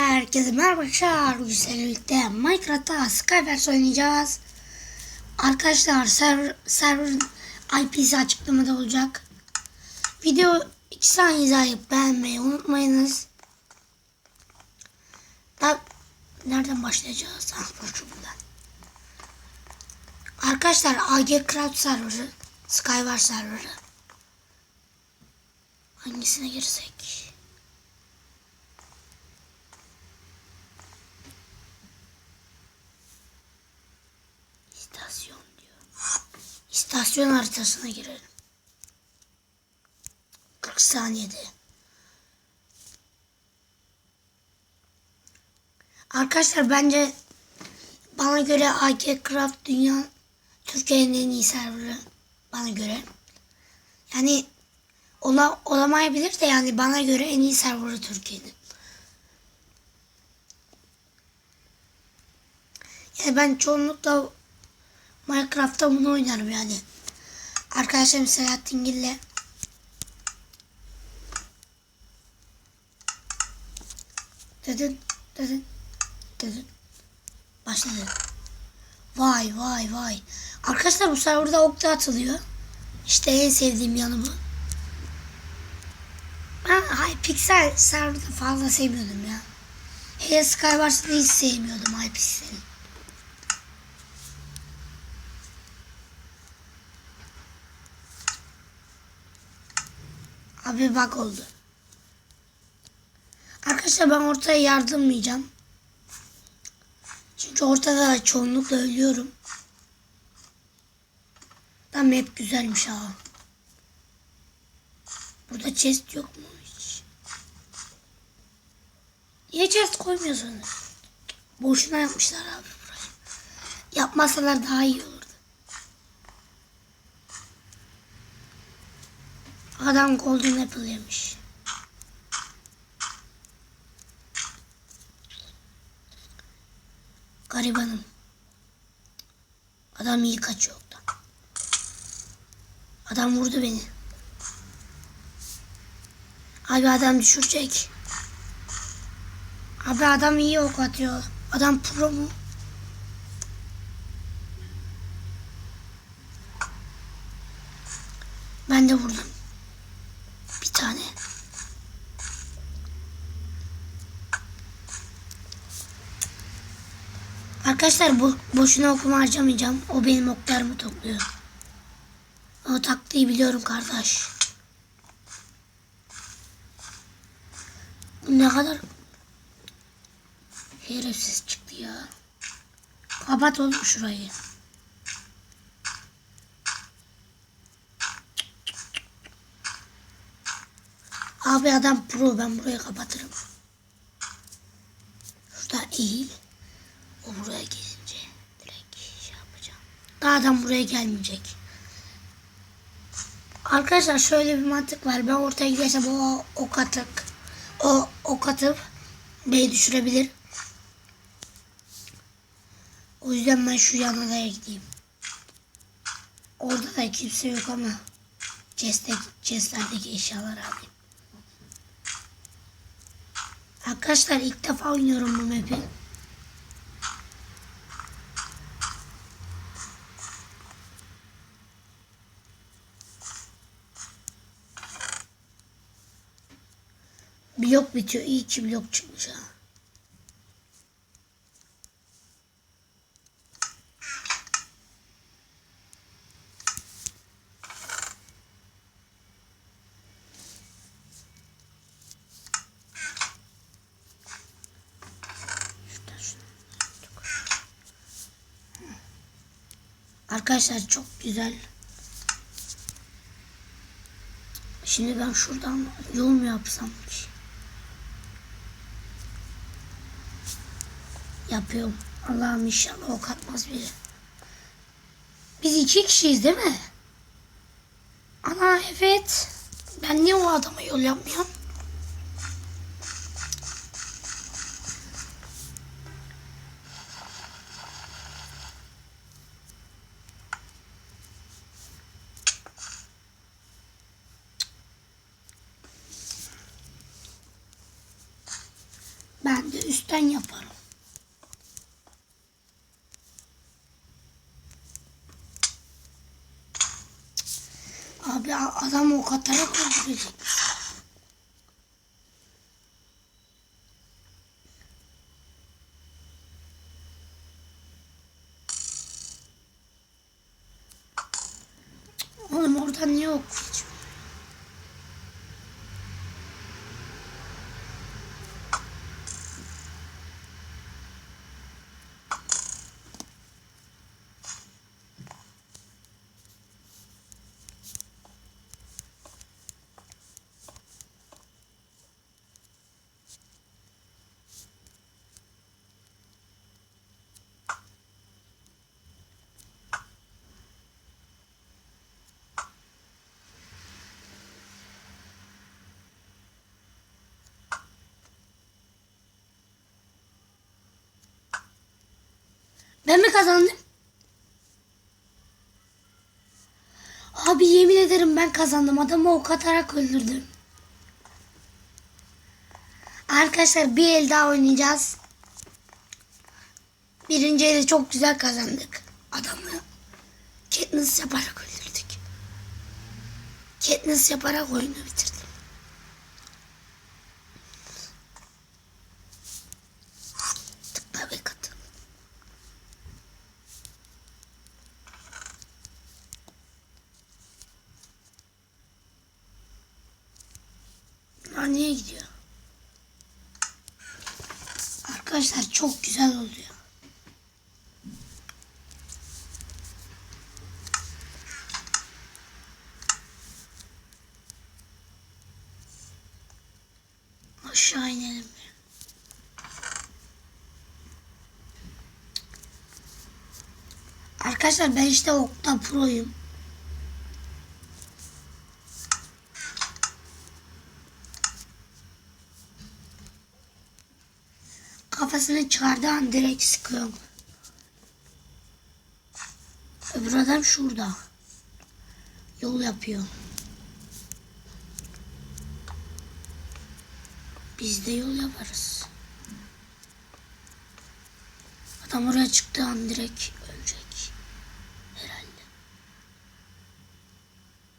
Herkese merhaba arkadaşlar. Seninle birlikte Minecraft'ta Skywars oynayacağız. Arkadaşlar server, server'ın IP'si açıklamada olacak. Video 2 saniye izleyip beğenmeyi unutmayınız. Nereden başlayacağız? Ah, bu şuradan. Arkadaşlar AG Craft serverı, Skywars serverı. Hangisine girsek? İstasyon diyor. İstasyon haritasına girelim. 40 saniyede. Arkadaşlar bence bana göre AK Craft dünya Türkiye'nin en iyi serverı bana göre. Yani ola, olamayabilir de yani bana göre en iyi serverı Türkiye'nin. Yani ben çoğunlukla Minecraft'ta bunu oynarım yani. Arkadaşlarım Selahattin Gil'le Dedin, dedin, dedin. Başladı. Vay vay vay. Arkadaşlar bu serverda okta atılıyor. İşte en sevdiğim yanı bu. Ben Hypixel serverda fazla sevmiyordum ya. Hele Skywars'ı hiç sevmiyordum Hypixel'i. Abi bak oldu. Arkadaşlar ben ortaya yardımlayacağım. Çünkü ortada da çoğunlukla ölüyorum. Da map güzelmiş ha. Burada chest yok mu hiç? Niye chest koymuyorsunuz? Boşuna yapmışlar abi burayı. Yapmasalar daha iyi olurdu. Adam golden apple yemiş. Garibanım. Adam iyi kaçıyor oradan. Adam vurdu beni. Abi adam düşürecek. Abi adam iyi ok atıyor. Adam pro mu? Ben de vurdum. Bir tane. Arkadaşlar bu boşuna okuma harcamayacağım. O benim oklarımı topluyor. O taktiği biliyorum kardeş. Bu ne kadar herifsiz çıktı ya. Kapat oğlum şurayı. Abi adam pro ben burayı kapatırım. Şurada eğil. O buraya gelince direkt şey yapacağım. Daha adam buraya gelmeyecek. Arkadaşlar şöyle bir mantık var. Ben ortaya gidersem o ok atıp o ok atıp beni düşürebilir. O yüzden ben şu yan adaya gideyim. Orada da kimse yok ama chest'te, chest'lerdeki eşyalar alayım. Arkadaşlar ilk defa oynuyorum bu map'i. Blok bitiyor. İyi ki blok çıkmış ha. Arkadaşlar çok güzel. Şimdi ben şuradan yol mu yapsam ki? Yapıyorum. Allah'ım inşallah ok atmaz biri. Biz iki kişiyiz değil mi? Ana evet. Ben niye o adama yol yapmıyorum? Ben de üstten yaparım. Abi adam o katara öldürecek. Oğlum orada niye Ben mi kazandım? Abi yemin ederim ben kazandım. Adamı ok atarak öldürdüm. Arkadaşlar bir el daha oynayacağız. Birinci eli çok güzel kazandık. Adamı Katniss yaparak öldürdük. Katniss yaparak oyunu bitirdim. Ha, niye gidiyor? Arkadaşlar çok güzel oluyor. Aşağı inelim. Arkadaşlar ben işte Okta Pro'yum. Kafasını çıkardığı an direkt sıkıyorum. Öbür adam şurada. Yol yapıyor. Biz de yol yaparız. Adam oraya çıktığı an direkt ölecek. Herhalde.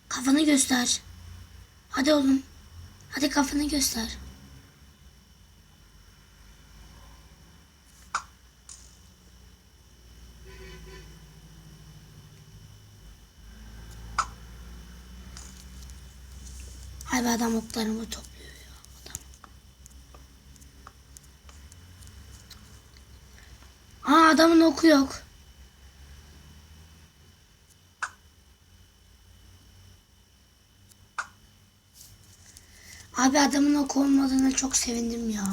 Kafanı göster. Hadi oğlum. Hadi kafanı göster. Ay be adam oklarımı topluyor ya. Adam. Aa adamın oku yok. Abi adamın oku olmadığına çok sevindim ya.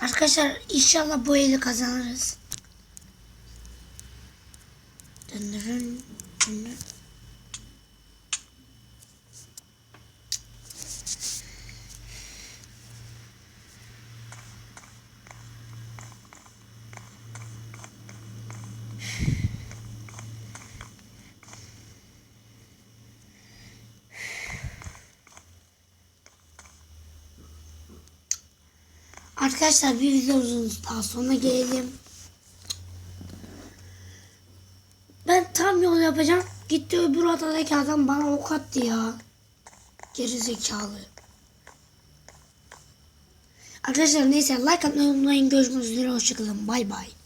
Arkadaşlar inşallah bu eli kazanırız. Döndürün, döndürün. Arkadaşlar bir videomuzun daha sonuna gelelim. Ben tam yol yapacağım. Gitti öbür adadaki adam bana ok attı ya. Geri. Arkadaşlar neyse like atmayı unutmayın. Görüşmek üzere. Hoşçakalın. Bay bay.